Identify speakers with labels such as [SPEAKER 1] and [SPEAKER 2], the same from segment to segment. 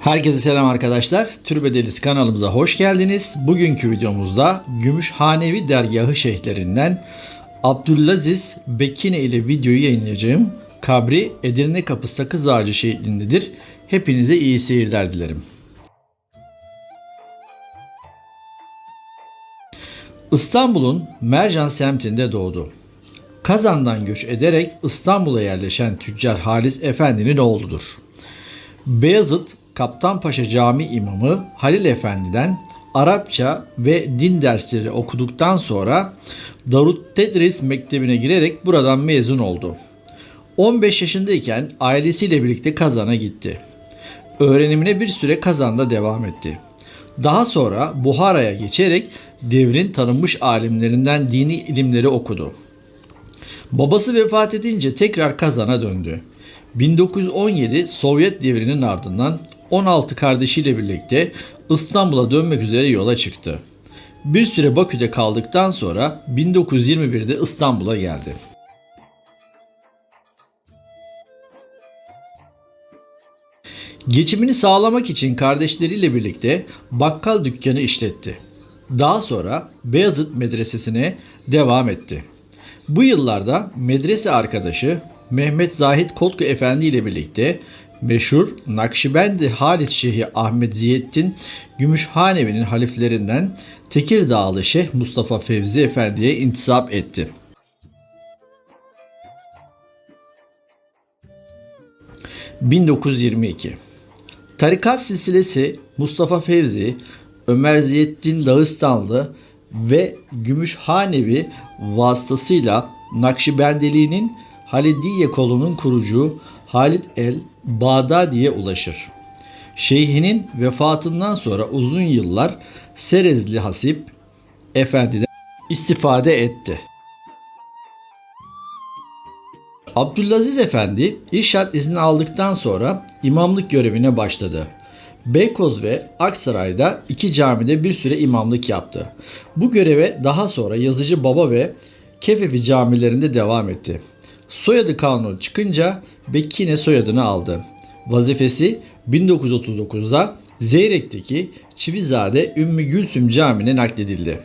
[SPEAKER 1] Herkese selam arkadaşlar. Türbedeliz kanalımıza hoş geldiniz. Bugünkü videomuzda Gümüşhanevi Dergahı şeyhlerinden Abdülaziz Bekine ile videoyu yayınlayacağım. Kabri Edirne Kapı Sakız Ağacı şehitliğindedir. Hepinize iyi seyirler dilerim. İstanbul'un Mercan semtinde doğdu. Kazan'dan göç ederek İstanbul'a yerleşen tüccar Halis Efendi'nin oğludur. Beyazıt Kaptanpaşa Cami imamı Halil Efendi'den Arapça ve din dersleri okuduktan sonra Darut Tedris Mektebi'ne girerek buradan mezun oldu. 15 yaşındayken ailesiyle birlikte Kazan'a gitti. Öğrenimine bir süre Kazan'da devam etti. Daha sonra Buhara'ya geçerek devrin tanınmış alimlerinden dini ilimleri okudu. Babası vefat edince tekrar Kazan'a döndü. 1917 Sovyet devrinin ardından 16 kardeşiyle birlikte İstanbul'a dönmek üzere yola çıktı. Bir süre Bakü'de kaldıktan sonra 1921'de İstanbul'a geldi. Geçimini sağlamak için kardeşleriyle birlikte bakkal dükkanı işletti. Daha sonra Beyazıt Medresesi'ne devam etti. Bu yıllarda medrese arkadaşı Mehmet Zahid Kotku Efendi ile birlikte meşhur Nakşibendi Halit Şeyhi Ahmet Ziyettin Gümüşhanevi'nin haliflerinden Tekirdağlı Şeyh Mustafa Fevzi Efendi'ye intisap etti. ...1922 Tarikat silsilesi Mustafa Fevzi, Ömer Ziyettin Dağıstanlı ve Gümüşhanevi vasıtasıyla Nakşibendiliğinin Halidiye kolunun kurucu Halid el Bağdadi'ye ulaşır. Şeyhinin vefatından sonra uzun yıllar Serezli Hasip Efendi'den istifade etti. Abdülaziz Efendi irşat izni aldıktan sonra imamlık görevine başladı. Beykoz ve Aksaray'da iki camide bir süre imamlık yaptı. Bu göreve daha sonra Yazıcı Baba ve Kefevi camilerinde devam etti. Soyadı kanunu çıkınca Bekkine soyadını aldı. Vazifesi 1939'da Zeyrek'teki Çivizade Ümmü Gülsüm Camii'ne nakledildi.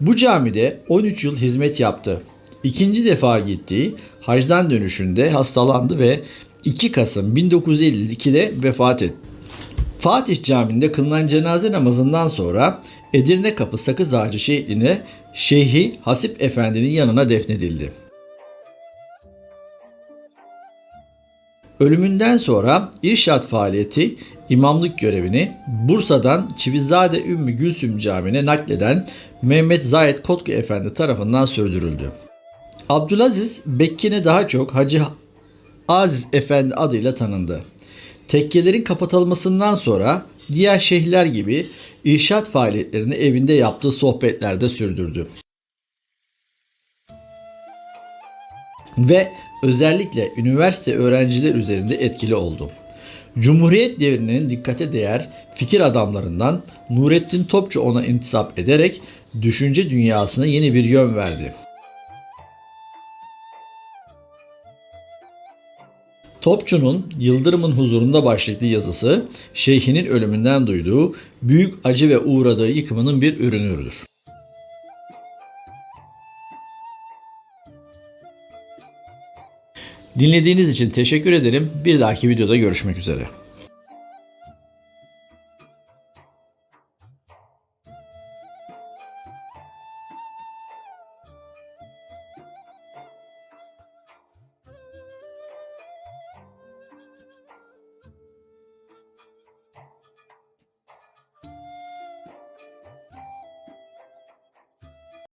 [SPEAKER 1] Bu camide 13 yıl hizmet yaptı. İkinci defa gittiği hacdan dönüşünde hastalandı ve 2 Kasım 1952'de vefat etti. Fatih Camii'nde kılınan cenaze namazından sonra Edirne Kapı Sakız Ağacı şehitliğine Şeyhi Hasip Efendi'nin yanına defnedildi. Ölümünden sonra irşat faaliyeti imamlık görevini Bursa'dan Çivizade Ümmü Gülsüm Camii'ne nakleden Mehmet Zayed Kotku Efendi tarafından sürdürüldü. Abdülaziz Bekkin'e daha çok Hacı Aziz Efendi adıyla tanındı. Tekkelerin kapatılmasından sonra diğer şeyhler gibi irşat faaliyetlerini evinde yaptığı sohbetlerde sürdürdü. Ve özellikle üniversite öğrenciler üzerinde etkili oldu. Cumhuriyet devrinin dikkate değer fikir adamlarından Nurettin Topçu ona intisap ederek düşünce dünyasına yeni bir yön verdi. Topçu'nun Yıldırım'ın huzurunda başlıklı yazısı, şeyhinin ölümünden duyduğu büyük acı ve uğradığı yıkımının bir ürünüdür. Dinlediğiniz için teşekkür ederim. Bir dahaki videoda görüşmek üzere.